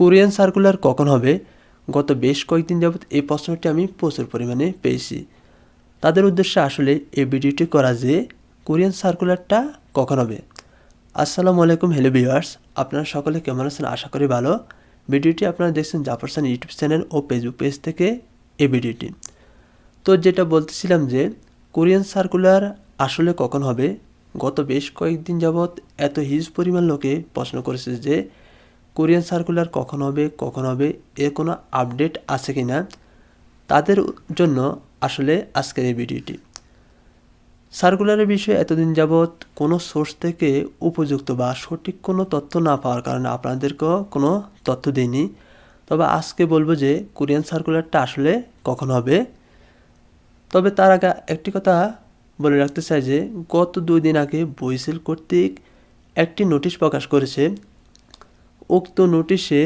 Korean circular কখন হবে? গত বেশ কয়েকদিন যাবৎ এই প্রশ্নটি আমি প্রচুর পরিমাণে পেয়েছি। তাদের উদ্দেশ্যে আসলে এই ভিডিওটি করা যে, কোরিয়ান সার্কুলারটা কখন হবে? আসসালামু আলাইকুম, হ্যালো ভিউয়ার্স। আপনারা সকলে কেমন আছেন? আশা করি ভালো। ভিডিওটি আপনারা দেখছেন জাফরসান ইউটিউব চ্যানেল ও ফেসবুক পেজ থেকে এই ভিডিওটি। তো যেটা বলতেছিলাম যে, কোরিয়ান সার্কুলার আসলে কখন হবে? গত বেশ কয়েকদিন যাবৎ এত হিউজ পরিমাণ লোকে প্রশ্ন করেছে যে কোরিয়ান সার্কুলার কখন হবে কখন হবে এর কোনো আপডেট আছে কি না তাদের জন্য আসলে আজকের এই ভিডিওটি। সার্কুলারের বিষয়ে এতদিন যাবৎ কোনো সোর্স থেকে উপযুক্ত বা সঠিক কোনো তথ্য না পাওয়ার কারণে আপনাদেরকেও কোনো তথ্য দিইনি। তবে আজকে বলব যে কোরিয়ান সার্কুলারটা আসলে কখন হবে। তবে তার আগে একটি কথা বলে রাখতে চাই যে গত দুই দিন আগে বইসেল কর্তৃক একটি নোটিশ প্রকাশ করেছে উক্ত নোটিশে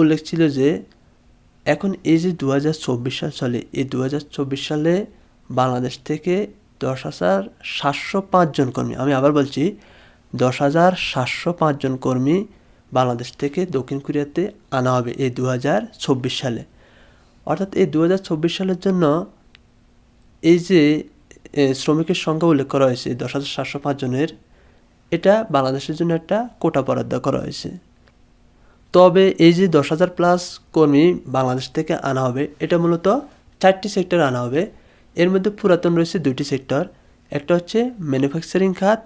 উল্লেখ ছিল যে, এখন এই যে দু হাজার চব্বিশ সাল চলে এই দু হাজার চব্বিশ সালে বাংলাদেশ থেকে দশ হাজার সাতশো পাঁচজন কর্মী, আমি আবার বলছি, দশ হাজার সাতশো পাঁচজন কর্মী বাংলাদেশ থেকে দক্ষিণ কোরিয়াতে আনা হবে এই দু হাজার চব্বিশ সালে। অর্থাৎ এই দু হাজার চব্বিশ সালের জন্য এই যে শ্রমিকের সংখ্যা উল্লেখ করা হয়েছে, দশ হাজার সাতশো পাঁচজনের এটা বাংলাদেশের জন্য একটা কোটা বরাদ্দ করা হয়েছে। তবে এই যে দশ হাজার প্লাস কর্মী বাংলাদেশ থেকে আনা হবে, এটা মূলত চারটি সেক্টর আনা হবে। এর মধ্যে পুরাতন রয়েছে দুটি সেক্টর একটা হচ্ছে ম্যানুফ্যাকচারিং খাত,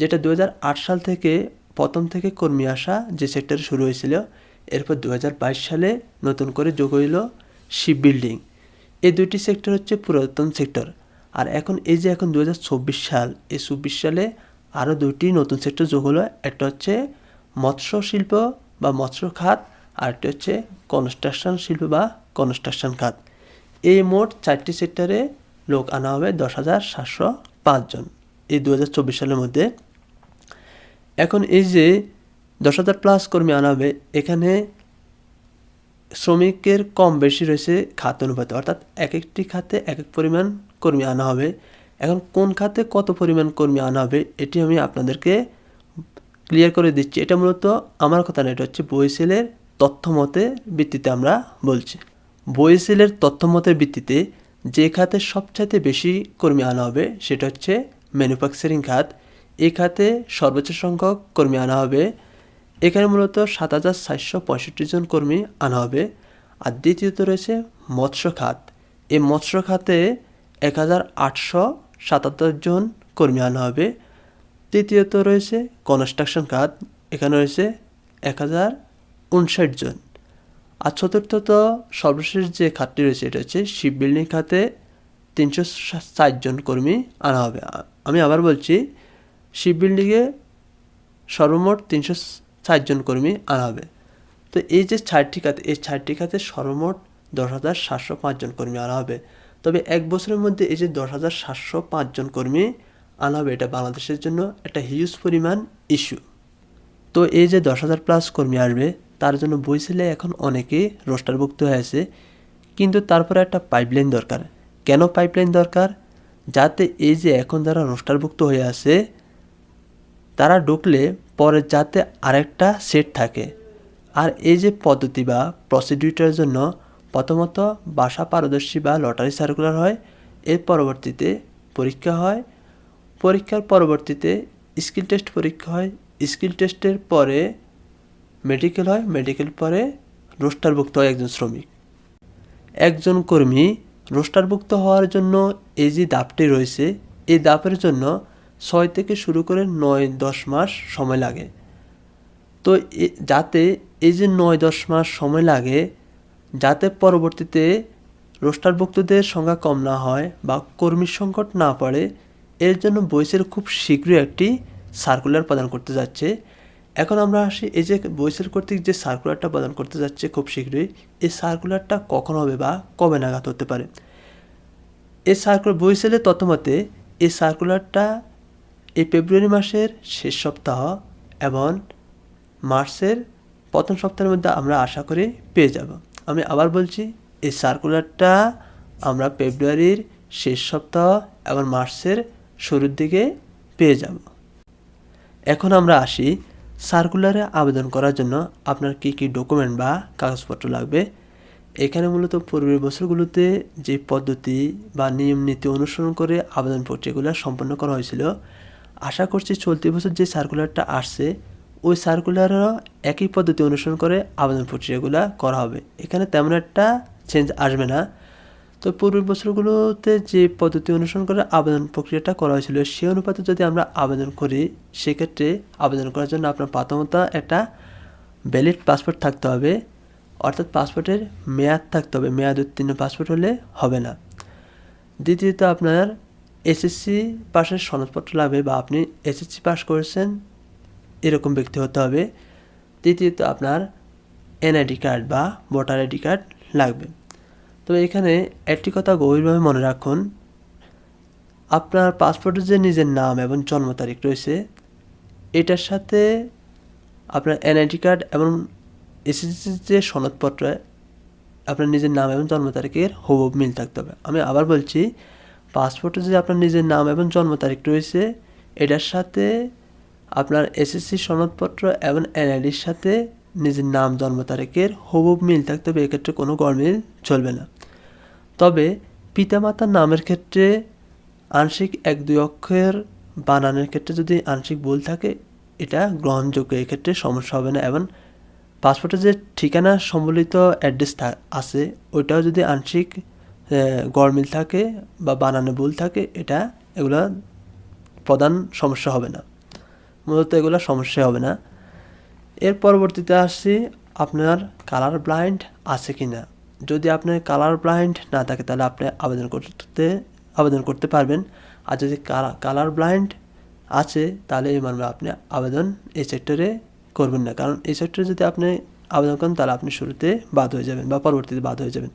যেটা দু হাজার আট সাল থেকে প্রথম থেকে কর্মী আসা যে সেক্টরে শুরু হয়েছিল। এরপর দু হাজার বাইশ সালে নতুন করে যোগ হইল শিপ বিল্ডিং এই দুইটি সেক্টর হচ্ছে পুরাতন সেক্টর আর এখন এই যে এখন দু হাজার চব্বিশ সাল, এই চব্বিশ সালে আরও দুইটি নতুন সেক্টর যোগ হলো, একটা হচ্ছে মৎস্য শিল্প বা মৎস্য খাত আর একটা হচ্ছে কনস্ট্রাকশন শিল্প বা কনস্ট্রাকশন খাত। এই মোট চারটি সেক্টরে লোক আনা হবে দশ হাজার সাতশো পাঁচজন এই দু হাজার চব্বিশ সালের মধ্যে। এখন এই যে দশ হাজার প্লাস কর্মী আনা হবে, এখানে শ্রমিকের কম বেশি রয়েছে খাত অনুপাতে। অর্থাৎ এক একটি খাতে এক এক পরিমাণ কর্মী আনা হবে। এখন কোন খাতে কত পরিমাণ কর্মী আনা হবে, এটি আমি আপনাদেরকে ক্লিয়ার করে দিচ্ছি। এটা মূলত আমার কথা না, এটা হচ্ছে বইসেলের তথ্য মতে ভিত্তিতে আমরা বলছি। বইসেলের তথ্য মতের ভিত্তিতে যে খাতে সবচাইতে বেশি কর্মী আনা হবে সেটা হচ্ছে ম্যানুফ্যাকচারিং খাত। এই খাতে সর্বোচ্চ সংখ্যক কর্মী আনা হবে। এখানে মূলত সাত হাজার সাতশো পঁয়ষট্টি জন কর্মী আনা হবে। আর দ্বিতীয়ত রয়েছে মৎস্য খাত। এই মৎস্য খাতে এক হাজার আটশো সাতাত্তর জন কর্মী আনা হবে। তৃতীয়ত রয়েছে কনস্ট্রাকশন খাত এখানে রয়েছে এক হাজার উনষাট জন। আর চতুর্থত সর্বশেষ যে খাতটি রয়েছে, এটা হচ্ছে শিপ বিল্ডিং খাতে তিনশো ষাট জন কর্মী আনা হবে। আমি আবার বলছি শিপ বিল্ডিংয়ে সর্বমোট তিনশো ষাট জন কর্মী আনা হবে। তো এই যে চারটি খাতে, এই চারটি খাতে সর্বমোট দশ হাজার সাতশো পাঁচজন কর্মী আনা হবে। তবে এক বছরের মধ্যে এই যে দশ হাজার সাতশো পাঁচজন কর্মী আনা হবে, এটা বাংলাদেশের জন্য একটা হিউজ পরিমাণ ইস্যু তো এই যে দশ হাজার প্লাস কর্মী আসবে, তার জন্য বইসেলে এখন অনেকে রোস্টারভুক্ত হয়েছে কিন্তু তারপরে একটা পাইপলাইন দরকার। কেন পাইপলাইন দরকার? যাতে এই যে এখন যারা রোস্টারভুক্ত হয়ে আছে, তারা ঢুকলে পরে যাতে আরেকটা সেট থাকে। আর এই যে পদ্ধতি বা প্রসিডিউটার জন্য প্রথমত বাসা পারদর্শী বা লটারি সার্কুলার হয়, এর পরবর্তীতে পরীক্ষা হয় পরীক্ষার পরবর্তীতে স্কিল টেস্ট পরীক্ষা হয়। স্কিল টেস্টের পরে মেডিকেল হয় মেডিকেল পরে রোস্টারভুক্ত হয় একজন শ্রমিক। একজন কর্মী রোস্টারভুক্ত হওয়ার জন্য এই যে দাপটি রয়েছে, এই দাপের জন্য ছয় থেকে শুরু করে নয়, দশ মাস সময় লাগে। তো যাতে এই যে নয়, দশ মাস সময় লাগে, যাতে পরবর্তীতে রোস্টারভুক্তদের সংখ্যা কম না হয় বা কর্মীর সংকট না পড়ে এর জন্য বইসের খুব শীঘ্রই একটি সার্কুলার প্রদান করতে যাচ্ছে। এখন আমরা আসি, এই যে বইসের কর্তৃক যে সার্কুলারটা প্রদান করতে যাচ্ছে খুব শীঘ্রই, এই সার্কুলারটা কখন হবে বা কবে নাগাদ হতে পারে? এই সার্কুলার বইসেলের তথ্যমতে, এই সার্কুলারটা এই ফেব্রুয়ারি মাসের শেষ সপ্তাহ এবং মার্চের প্রথম সপ্তাহের মধ্যে আমরা আশা করি পেয়ে যাব। আমি আবার বলছি, এই সার্কুলারটা আমরা ফেব্রুয়ারির শেষ সপ্তাহ এবং মার্চের শুরুর দিকে পেয়ে যাব। এখন আমরা আসি সার্কুলারে আবেদন করার জন্য আপনার কী কী ডকুমেন্ট বা কাগজপত্র লাগবে। এখানে মূলত পূর্বের বছরগুলোতে যে পদ্ধতি বা নিয়ম নীতি অনুসরণ করে আবেদন প্রক্রিয়াগুলো সম্পন্ন করা হয়েছিল, আশা করছি চলতি বছর যে সার্কুলারটা আসছে, ওই সার্কুলারও একই পদ্ধতি অনুসরণ করে আবেদন প্রক্রিয়াগুলো করা হবে। এখানে তেমন একটা চেঞ্জ আসবে না। তো পূর্বের বছরগুলোতে যে পদ্ধতি অনুসরণ করে আবেদন প্রক্রিয়াটা করা হয়েছিল, সেই অনুপাতে যদি আমরা আবেদন করি, সেক্ষেত্রে আবেদন করার জন্য আপনার প্রথমত একটা ভ্যালিড পাসপোর্ট থাকতে হবে। অর্থাৎ পাসপোর্টের মেয়াদ থাকতে হবে। মেয়াদ উত্তীর্ণ পাসপোর্ট হলে হবে না। দ্বিতীয়ত আপনার এসএসসি পাশের সনদপত্র লাগবে বা আপনি এসএসসি পাস করেছেন, এরকম ব্যক্তি হতে হবে। তৃতীয়ত আপনার এনআইডি কার্ড বা ভোটার আইডি কার্ড লাগবে। তবে এখানে একটি কথা গভীরভাবে মনে রাখুন। আপনার পাসপোর্টের যে নিজের নাম এবং জন্ম তারিখ রয়েছে, এটার সাথে আপনার এনআইডি কার্ড এবং এসএসসির যে সনদপত্র, আপনার নিজের নাম এবং জন্ম তারিখের হুবহু মিল থাকতে হবে। আমি আবার বলছি পাসপোর্টে যে আপনার নিজের নাম এবং জন্ম তারিখ রয়েছে, এটার সাথে আপনার এসএসসি সনদপত্র এবং এনআইডির সাথে নিজের নাম, জন্ম, তারিখের হুবহু মিল থাকতে হবে, এক্ষেত্রে কোনো গরমিল চলবে না। তবে পিতামাতার নামের ক্ষেত্রে আংশিক এক, দুই অক্ষরের বানানের ক্ষেত্রে যদি আংশিক ভুল থাকে, এটা গ্রহণযোগ্য। এক্ষেত্রে সমস্যা হবে না এবং পাসপোর্টে যে ঠিকানা সম্বলিত অ্যাড্রেস আছে, ওইটাও যদি আংশিক গড়মিল থাকে বা বানানে ভুল থাকে, এটা এগুলো প্রধান সমস্যা হবে না। মূলত এগুলো সমস্যা হবে না। এর পরবর্তীতে আসছি, আপনার কালার ব্লাইন্ড আছে কি না যদি আপনার কালার ব্লাইন্ড না থাকে, তাহলে আপনি আবেদন করতে আবেদন করতে পারবেন। আর যদি কালার ব্লাইন্ড আছে, তাহলে এই মর্মে আপনি আবেদন এই সেক্টরে করবেন না। কারণ এই সেক্টরে যদি আপনি আবেদন করেন, তাহলে আপনি শুরুতে বাদ হয়ে যাবেন বা পরবর্তীতে বাদ হয়ে যাবেন।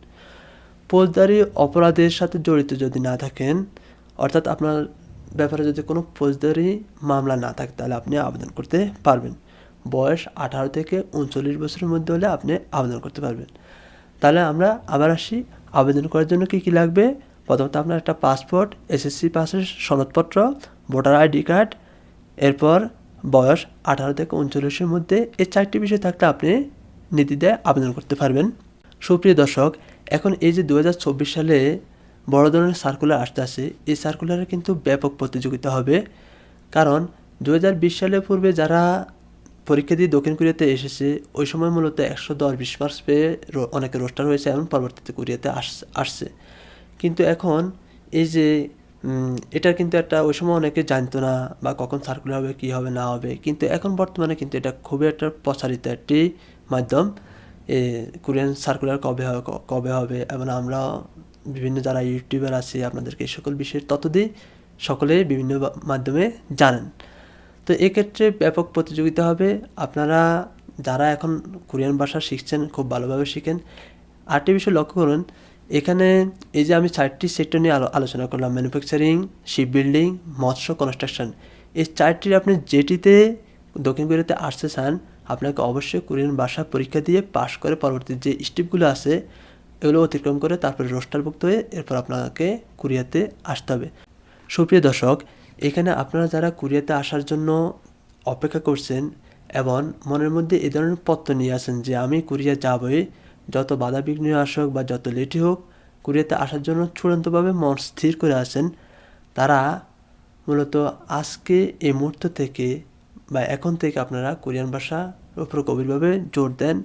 ফৌজদারি অপরাধের সাথে জড়িত যদি না থাকেন, অর্থাৎ আপনার ব্যাপারে যদি কোনো ফৌজদারি মামলা না থাকে, তাহলে আপনি আবেদন করতে পারবেন। বয়স আঠারো থেকে উনচল্লিশ বছরের মধ্যে হলে আপনি আবেদন করতে পারবেন। তাহলে আমরা আবার আসি, আবেদন করার জন্য কী কী লাগবে? প্রথমত আপনার একটা পাসপোর্ট, এসএসসি পাসের সনদপত্র, ভোটার আইডি কার্ড, এরপর বয়স আঠারো থেকে উনচল্লিশের মধ্যে এই চারটি বিষয় থাকলে আপনি নীতিতে আবেদন করতে পারবেন। সুপ্রিয় দর্শক, এখন এই যে দু হাজার চব্বিশ সালে বড় ধরনের সার্কুলার আসতে আসে এই সার্কুলারে কিন্তু ব্যাপক প্রতিযোগিতা হবে। কারণ দু সালের পূর্বে যারা পরীক্ষা দিয়ে দক্ষিণ কোরিয়াতে এসেছে। ওই সময় মূলত একশো দশ বিশ মার্কস পেয়ে অনেকে রোস্টার হয়েছে এবং পরবর্তীতে কোরিয়াতে আসছে। কিন্তু এখন এই যে এটার কিন্তু একটা ওই সময় অনেকে জানতো না বা কখন সার্কুলার হবে, কী হবে, না হবে। কিন্তু এখন বর্তমানে কিন্তু এটা খুবই একটা প্রসারিত একটি মাধ্যম। এ, কোরিয়ান সার্কুলার কবে হবে কবে হবে এবং আমরা বিভিন্ন যারা ইউটিউবার আছে, আপনাদেরকে এই সকল বিষয়ের তত দিই, সকলে বিভিন্ন মাধ্যমে জানেন। তো এক্ষেত্রে ব্যাপক প্রতিযোগিতা হবে। আপনারা যারা এখন কোরিয়ান ভাষা শিখছেন, খুব ভালোভাবে শিখেন। আরেকটি বিষয় লক্ষ্য করুন, এখানে এই যে আমি চারটি সেক্টর নিয়ে আলো আলোচনা করলাম ম্যানুফ্যাকচারিং শিপ বিল্ডিং মৎস্য কনস্ট্রাকশন এই চারটির আপনি যেটিতে দক্ষিণ কোরিয়াতে আসতে চান, আপনাকে অবশ্যই কোরিয়ান ভাষা পরীক্ষা দিয়ে পাশ করে পরবর্তী যে স্টেপগুলো আছে, এগুলো অতিক্রম করে তারপরে রোস্টারভুক্ত হয়ে এরপর আপনাকে কোরিয়াতে আসতে হবে। সুপ্রিয় দর্শক এখানে আপনারা যারা কোরিয়াতে আসার জন্য অপেক্ষা করছেন এবং মনের মধ্যে এ ধরনের পত্র নিয়ে আসেন যে আমি কোরিয়া যাবই, যত বাধা বিঘ্ন আসুক বা যত লেটই হোক, কোরিয়াতে আসার জন্য চূড়ান্তভাবে মন স্থির করে আসেন তারা মূলত আজকে এই মুহূর্ত থেকে বা এখন থেকে আপনারা কোরিয়ান ভাষার উপর গভীরভাবে জোর দেন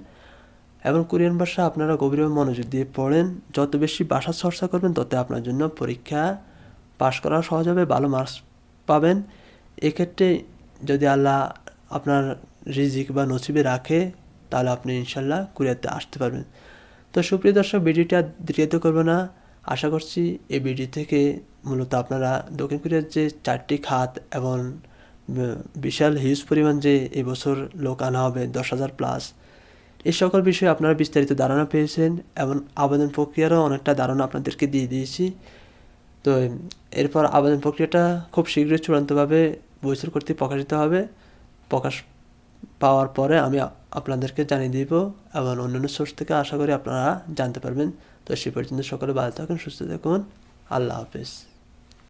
এবং কোরিয়ান ভাষা আপনারা গভীরভাবে মনোযোগ দিয়ে পড়েন। যত বেশি ভাষা চর্চা করবেন, তত আপনার জন্য পরীক্ষা পাশ করা সহজ হবে, ভালো মার্কস পাবেন। এক্ষেত্রে যদি আল্লাহ আপনার রিজিক বা নসিবে রাখে, তাহলে আপনি ইনশাল্লাহ কোরিয়াতে আসতে পারবেন। তো সুপ্রিয় দর্শক, ভিডিওটা দীর্ঘায়িত করব না। আশা করছি এই ভিডিও থেকে মূলত আপনারা দক্ষিণ কোরিয়ার যে চারটি খাত এবং বিশাল হিউজ পরিমাণ যে এবছর লোক আনা হবে, দশ হাজার প্লাস এই সকল বিষয়ে আপনারা বিস্তারিত ধারণা পেয়েছেন এবং আবেদন প্রক্রিয়ারও অনেকটা ধারণা আপনাদেরকে দিয়ে দিয়েছি। তো এরপর আবেদন প্রক্রিয়াটা খুব শীঘ্রই চূড়ান্তভাবে বৈশর কর্তৃক প্রকাশিত হবে। প্রকাশ পাওয়ার পরে আমি আপনাদেরকে জানিয়ে দিব এবং অন্যান্য সোর্স থেকে আশা করি আপনারা জানতে পারবেন। তো সে পর্যন্ত সকলে ভালো থাকুন, সুস্থ থাকুন। আল্লাহ হাফেজ।